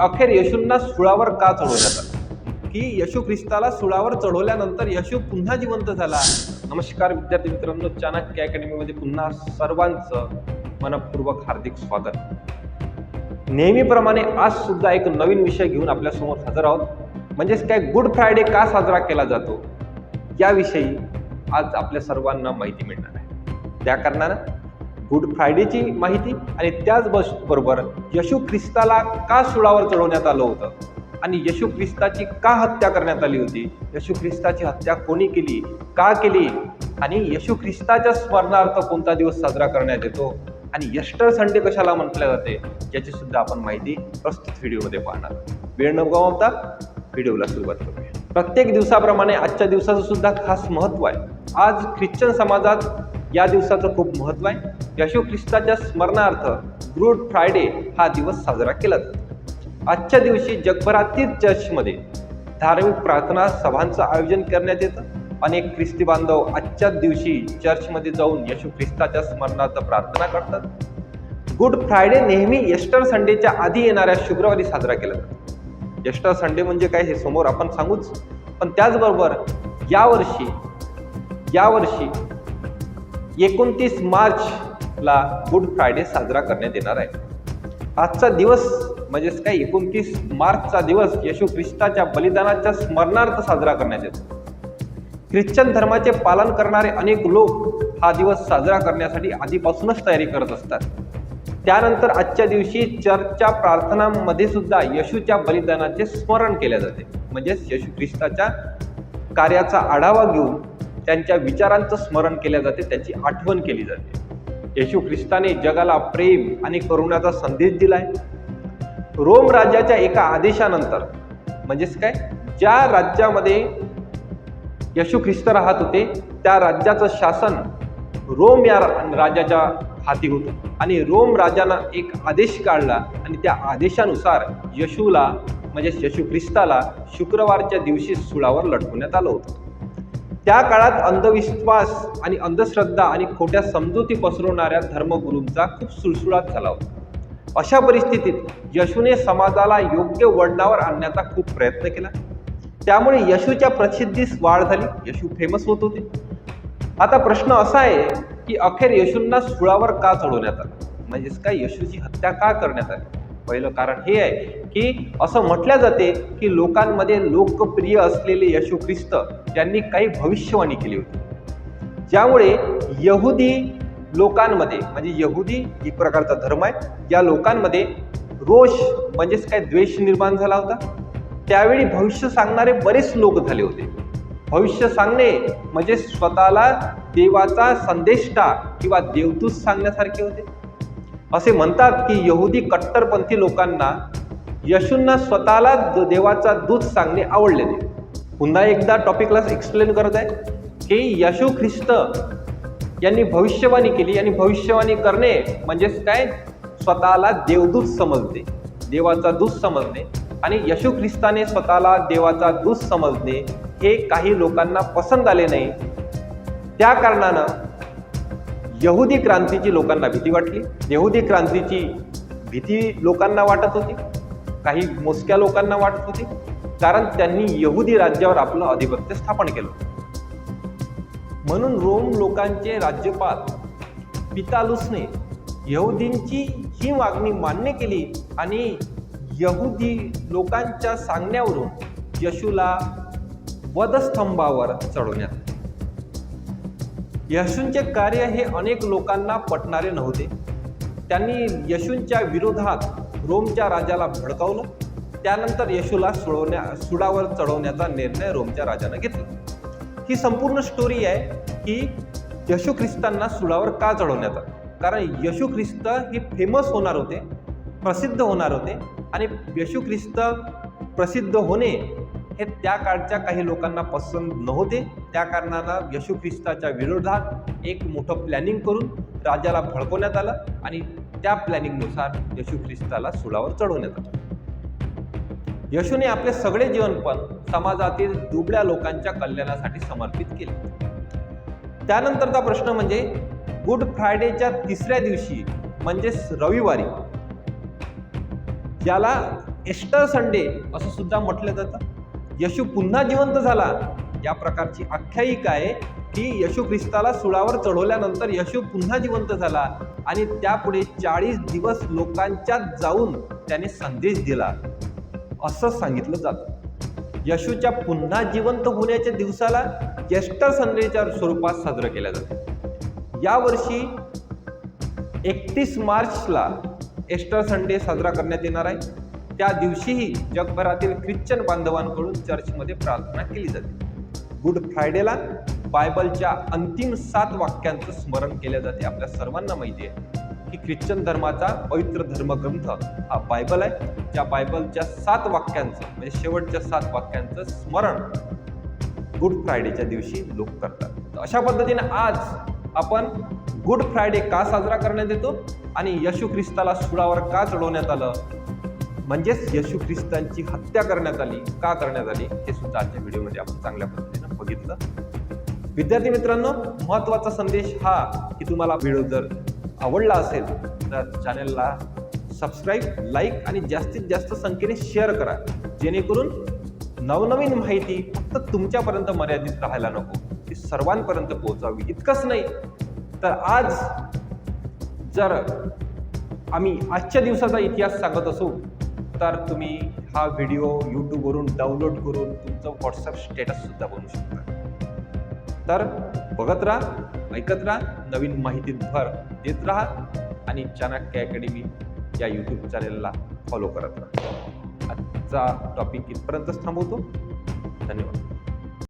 अखेर येशूंना सुळावर का चढवण्यात आलं की यशू ख्रिस्ताला सुळावर चढवल्यानंतर यशू पुन्हा जिवंत झाला? नमस्कार विद्यार्थी मित्रांनो चाणक्य अकॅडमीमध्ये पुन्हा सर्वांचं मनपूर्वक हार्दिक स्वागत. नेहमीप्रमाणे आज सुद्धा एक नवीन विषय घेऊन आपल्यासमोर हजर आहोत. म्हणजेच काय गुड फ्रायडे का साजरा केला जातो? याविषयी आज आपल्या सर्वांना माहिती मिळणार आहे. त्या कारणानं गुड फ्रायडेची माहिती आणि त्याच बस- बरोबर यशू ख्रिस्ताला का सुळावर चढवण्यात आलं होतं? आणि यशू ख्रिस्ताची का हत्या करण्यात आली होती? यशू ख्रिस्ताची हत्या कोणी केली? का केली? आणि यशू ख्रिस्ताच्या स्मरणार्थ कोणता दिवस साजरा करण्यात येतो? आणि यस्टर संडे कशाला म्हटले जाते? याची सुद्धा आपण माहिती प्रस्तुत व्हिडिओमध्ये पाहणार. वेळ न गमावता व्हिडिओला सुरुवात करूया. प्रत्येक दिवसाप्रमाणे आजच्या दिवसाचं सुद्धा खास महत्त्व आहे. आज ख्रिश्चन समाजात या दिवसाचं खूप महत्त्व आहे. यशू ख्रिस्ताच्या स्मरणार्थ गुड फ्रायडे हा दिवस साजरा केला जातो. आजच्या दिवशी जगभरातील चर्चमध्ये धार्मिक प्रार्थना सभांचं आयोजन करण्यात येतं. अनेक ख्रिस्ती बांधव आजच्याच दिवशी चर्चमध्ये जाऊन यशू ख्रिस्ताच्या स्मरणार्थ प्रार्थना करतात. गुड फ्रायडे नेहमी एस्टर संडेच्या आधी येणाऱ्या शुक्रवारी साजरा केला जातो. एस्टर संडे म्हणजे काय हे समोर आपण सांगूच. पण त्याचबरोबर यावर्षी यावर्षी एकोणतीस मार्चला गुड फ्रायडे साजरा करण्यात येणार आहे. आजचा दिवस म्हणजेच काय? एकोणतीस मार्चचा दिवस येशू ख्रिस्ताच्या बलिदानाच्या स्मरणार्थ साजरा करण्यात येतो. ख्रिश्चन धर्माचे पालन करणारे अनेक लोक हा दिवस साजरा करण्यासाठी आधीपासूनच तयारी करत असतात. त्यानंतर आजच्या दिवशी चर्चच्या प्रार्थनांमध्ये सुद्धा येशूच्या बलिदानाचे स्मरण केले जाते. म्हणजेच येशू ख्रिस्ताच्या कार्याचा आढावा घेऊन त्यांच्या विचारांचं स्मरण केले जाते त्याची आठवण केली जाते. येशू ख्रिस्ताने जगाला प्रेम आणि करुणाचा संदेश दिलाय. रोम राज्याच्या एका आदेशानंतर म्हणजेच काय? ज्या राज्यामध्ये येशू ख्रिस्त राहत होते त्या राज्याचं शासन रोम या राजाच्या हाती होतं. आणि रोम राजानं एक आदेश काढला आणि त्या आदेशानुसार येशूला म्हणजेच येशू ख्रिस्ताला शुक्रवारच्या दिवशी सुळावर लटकवण्यात आलं होतं. त्या काळात अंधविश्वास आणि अंधश्रद्धा आणि खोट्या समजुती पसरवणाऱ्या धर्मगुरूंचा खूप सुळसुळाट झाला होता. अशा परिस्थितीत यशूने समाजाला योग्य वळणावर आणण्याचा खूप प्रयत्न केला. त्यामुळे यशूच्या प्रसिद्धीस वाढ झाली. यशू फेमस होत होते. आता प्रश्न असा आहे की अखेर येशूंना सुळावर का चढवण्यात आलं? म्हणजेच काय? येशूची हत्या का करण्यात आली? पहिलं कारण हे आहे की असं म्हटलं जाते की लोकांमध्ये लोकप्रिय असलेले यशू ख्रिस्त यांनी काही भविष्यवाणी केली होती. ज्यामुळे यहुदी लोकांमध्ये म्हणजे यहुदी एक प्रकारचा धर्म आहे या लोकांमध्ये रोष म्हणजेच काय द्वेष निर्माण झाला होता. त्यावेळी भविष्य सांगणारे बरेच लोक झाले होते. भविष्य सांगणे म्हणजे स्वतःला देवाचा संदेष्टा किंवा देवदूत सांगण्यासारखे होते. असे म्हणतात की यहुदी कट्टरपंथी लोकांना यशूंना स्वतःला देवाचा दूत सांगणे आवडले नाही पुन्हा एकदा टॉपिकला एक्सप्लेन करत आहे की यशू ख्रिस्त यांनी भविष्यवाणी केली. आणि भविष्यवाणी करणे म्हणजेच काय? स्वतःला देवदूत समजणे देवाचा दूत समजणे आणि यशू ख्रिस्ताने स्वतःला देवाचा दूत समजणे हे काही लोकांना पसंत आले नाही. त्या कारणानं यहुदी क्रांतीची लोकांना भीती वाटली. यहुदी क्रांतीची भीती लोकांना वाटत होती. काही मोजक्या लोकांना वाटत होती. कारण त्यांनी यहुदी राज्यावर आपलं आधिपत्य स्थापन केलं. म्हणून रोम लोकांचे राज्यपाल पितालुसने यहुदींची ही मागणी मान्य केली आणि यहुदी लोकांच्या सांगण्यावरून यशूला वधस्तंभावर चढवण्यात येशूंचे कार्य हे अनेक लोकांना पटणारे नव्हते. त्यांनी यशूंच्या विरोधात रोमच्या राजाला भडकावलं. त्यानंतर येशूला सोडवण्या सुडावर चढवण्याचा निर्णय रोमच्या राजानं घेतला. ही संपूर्ण स्टोरी आहे की यशू ख्रिस्तांना सुडावर का चढवण्यात कारण यशू ख्रिस्त हे फेमस होणार होते प्रसिद्ध होणार होते आणि यशू ख्रिस्त प्रसिद्ध होणे हे त्या काळच्या काही लोकांना पसंत नव्हते. त्या कारणानं यशू ख्रिस्ताच्या विरोधात एक मोठं प्लॅनिंग करून राजाला भडकवण्यात आलं आणि त्या प्लॅनिंगनुसार यशू ख्रिस्ताला सुळावर चढवण्यात आलं. यशूने आपले सगळे जीवनपण समाजातील दुबळ्या लोकांच्या कल्याणासाठी समर्पित केले. त्यानंतरचा प्रश्न म्हणजे गुड फ्रायडेच्या तिसऱ्या दिवशी म्हणजेच रविवारी ज्याला एस्टर संडे असं सुद्धा म्हटलं जातं. यशू पुन्हा जिवंत झाला. या प्रकारची आख्यायिका आहे. की यशू ख्रिस्ताला सुळावर चढवल्यानंतर यशू पुन्हा जिवंत झाला आणि त्यापुढे चाळीस दिवस लोकांच्यात जाऊन त्याने संदेश दिला. असं सांगितलं जातं. यशूच्या पुन्हा जिवंत होण्याच्या दिवसाला एस्टर संडेच्या स्वरूपात साजरं केलं जातं. यावर्षी एकतीस मार्चला एस्टर संडे साजरा करण्यात येणार आहे. त्या दिवशीही जगभरातील ख्रिश्चन बांधवांकडून चर्चमध्ये प्रार्थना केली जाते. गुड फ्रायडेला बायबलच्या अंतिम सात वाक्यांचं स्मरण केले जाते. आपल्या सर्वांना माहिती आहे की ख्रिश्चन धर्माचा पवित्र धर्मग्रंथ हा बायबल आहे. ज्या बायबलच्या सात वाक्यांचं म्हणजे शेवटच्या सात वाक्यांचं स्मरण गुड फ्रायडेच्या दिवशी लोक करतात. अशा पद्धतीने आज आपण गुड फ्रायडे का साजरा करण्यात येतो आणि यशू ख्रिस्ताला सुळावर का चढवण्यात आलं? म्हणजेच येशू ख्रिस्तांची हत्या करण्यात आली. का करण्यात आली? हे सुद्धा आजच्या व्हिडिओमध्ये आपण चांगल्या पद्धतीनं बघितलं. विद्यार्थी मित्रांनो महत्त्वाचा संदेश हा की तुम्हाला व्हिडिओ जर आवडला असेल तर चॅनलला सबस्क्राईब लाईक आणि जास्तीत जास्त संख्येने शेअर करा. जेणेकरून नवनवीन माहिती फक्त तुमच्यापर्यंत मर्यादित राहायला नको. ती सर्वांपर्यंत पोहोचावी. इतकंच नाही तर आज जर आम्ही आजच्या दिवसाचा इतिहास सांगत असू तर तुम्ही हा व्हिडिओ यूट्यूबवरून डाउनलोड करून तुमचं व्हॉट्सअप स्टेटससुद्धा बनवू शकता. तर बघत राहा ऐकत राहा नवीन माहितीत भर देत राहा आणि चाणक्य अकॅडमी या यूट्यूब चॅनेलला फॉलो करत राहा. आजचा टॉपिक इथपर्यंतच थांबवतो. धन्यवाद.